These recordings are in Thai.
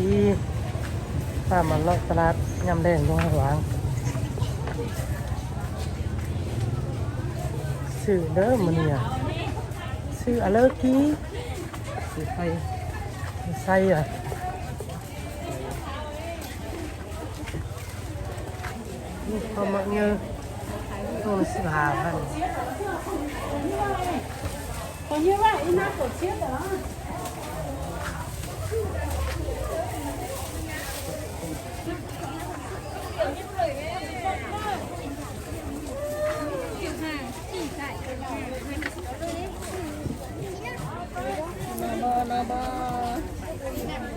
ดีป้ามันเลาะตลาดยำแดงตรงข้างหลังซื้อเด้อมันเนี่ยซื้ออะไรกี้ซื้อไข่ใส่อะนี่พอมักเยอะตัวละสิบห้าพันบอนอ บอ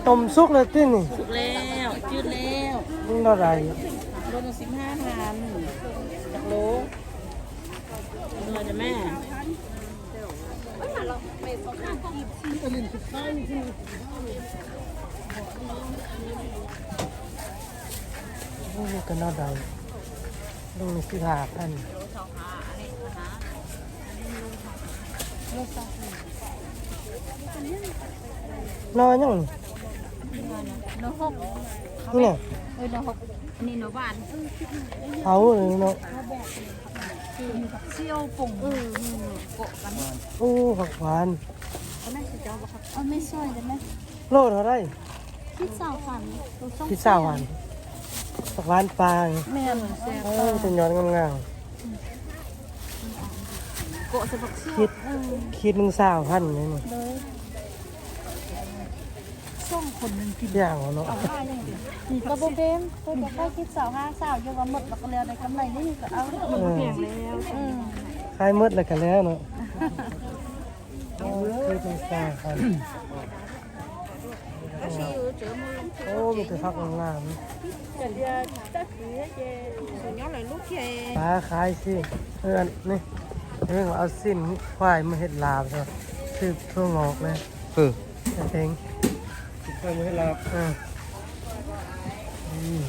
ต้มซุกเลยติ้นี่สุกแล้วจืดแล้วมึงเท่าไหรโลนึงสิบห้าพันจากโลเลยนะแม่นี่ก็น่าได้ลงในสิบห้าพัน นอนยังนี่โนหกนี่เนี่ยเออโนหกอันนี้โนบานเอาเลยเนาะเซี่ยวปุ่งเออโกะกันโอ้ผักหวานเอาไม่สิเจ้าบ่ครับเอาไม่ช่วยได้ไหมโลเท่าไหรคิดสาวฝันตัวส้มพิซซ่าหวานผักหวานปลาไงแม่นแซ่บเออเป็นยอดงาม โกะสะบักเซี่ยวๆคิดคิดหนึ่งสาวพันเลยนี่เลยส่งคนหนึ่งกินย่างเอาเนาะ เอาว่าอย่างเดียวนี่ก็บ่เป็นตัวจะค่อยคิดสาวห้าสาวอยู่ว่าหมดแล้วก็แล้วได้กำไรนี่ก็เอามันเพียงแล้ว อืมขายหมดแล้วกันแล้วเนาะโอ้คิดหนึ่งสาวพันโอ้มีแต่ผักงามๆจะเดียวจะถือเจสุญญาเลยลูกเจปลาขายสิเพื่อนนี่ เรื่องเอาสิ้นควายมาเห็ดลาบใช่ซื้อทั่วงอกเลยเออเองไข่ไม่ลาบเอออืม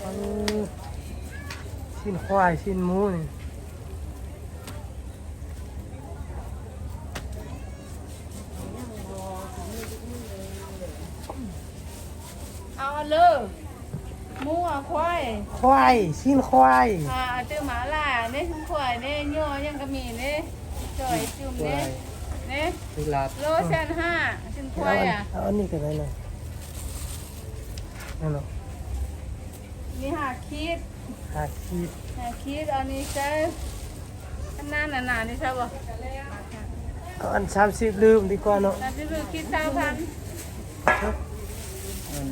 เอาสิ้นควายสิ้นหมูนี่เอาเลยหมูอะ ควายควายสิ้นควายอ่าจื้อหมาล่าเนี่ยทั้งควายเนี่ยย่อยังก็มีเนี่ยจ่อยจุ่มเนี่ยเนี่ยซื้อลาบโลแสนห้าชิ้นควาเอายอันอะเอาอันนี้กันได้เลยนั่นเนาะมีหาคิดหาขีดหาคิดอันนี้ใช้อันนั้นหนาๆนี่ใช่ป่ะเอาอันสามสิบลืมดีกว่าเนาะแต่ที่คือคิดเก้าพัน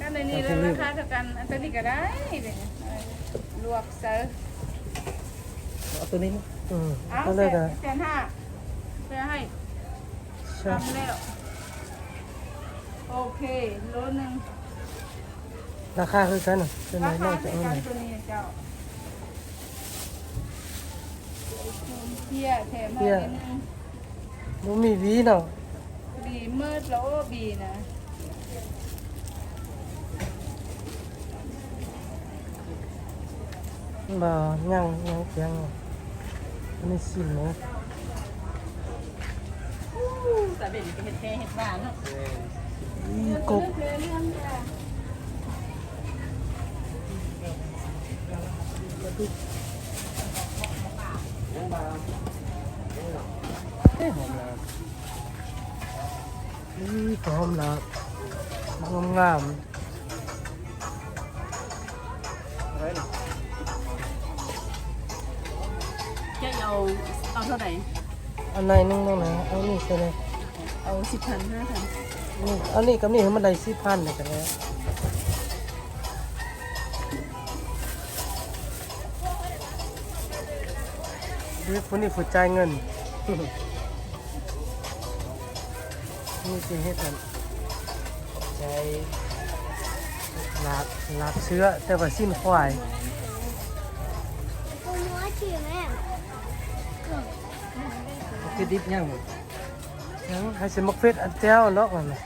ก็ในนี้แล้วราคาเท่ากันอันตัวนี้ก็ได้เนี่ยลวกเซอร์เอาตัวนี้อืมเอาก็แสเลยนก็แสนห้าเพื่อให้ใช่ทำแล้วโอเคโลหนึ่งราคาคือกันเนาะเป็นไหนราน่าคาจะเป็นเอาไหกานรตัวนี้เจ้าเที่ยแถมให้นิดนึง บ่มีหวีเนาะบีมืดแล้วโอ้บีนะ บ่ยังยังเพียงอันนี้สิ้นเนาะแต่เด่นก็เห็ดแค่เห็ดบ้านเนาะกบเรื่องเรื่องจ้ะเอ้ยหอมลาบนี่พร้อมแล้วงามงามอะไรนะ เอาเอาเท่าไหร่ๆอันไหนนึงนั่นนะเอานี่ใช่ไหมเอาสิบพันห้าพันนี่อันนี้กับนี่ให้มันได้สิพันเลยกันแล้วเด็กคนนี้ฝึกจ่ายเงิน นี่จะให้กันใจลาบลาบเชื้อแต่ว่าสิ้นควาย คือดิบยังยังให้สมักเฟสอันเจ้าเนาะมันน่ะ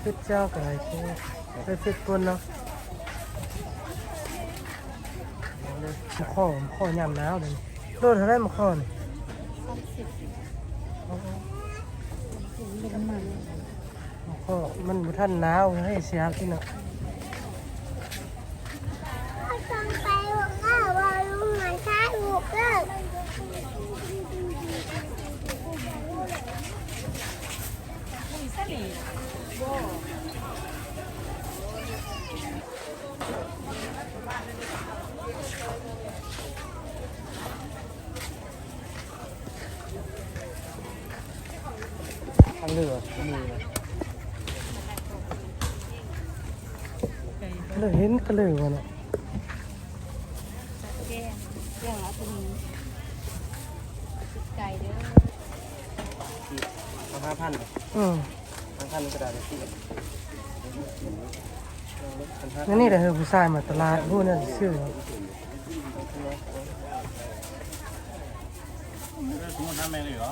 เฟสเจ้าก็ได้คือเฟสเฟสคนเนาะเอาเลยมข้อมะข้อยามหนาวเลยโดนเท่าไรมะข้อนี่เอาๆมข้อมันบ่ทันหนาวให้เสียพี่น้องต้องไปหัวข้าวว่าลุงมันใช้หัวเกิด ทางเรือมือเลยเห็นก็เลยว่าน่ะแกงแกงเอาตัวนี้ไก่เด้อเอาห้าพันอื มห้าพันกระดาษที่พันห้านั่นนี่แหละเฮอผู้ชายมาตลาดผู้นั้นซื้อสมมติทำไมเลยเหรอ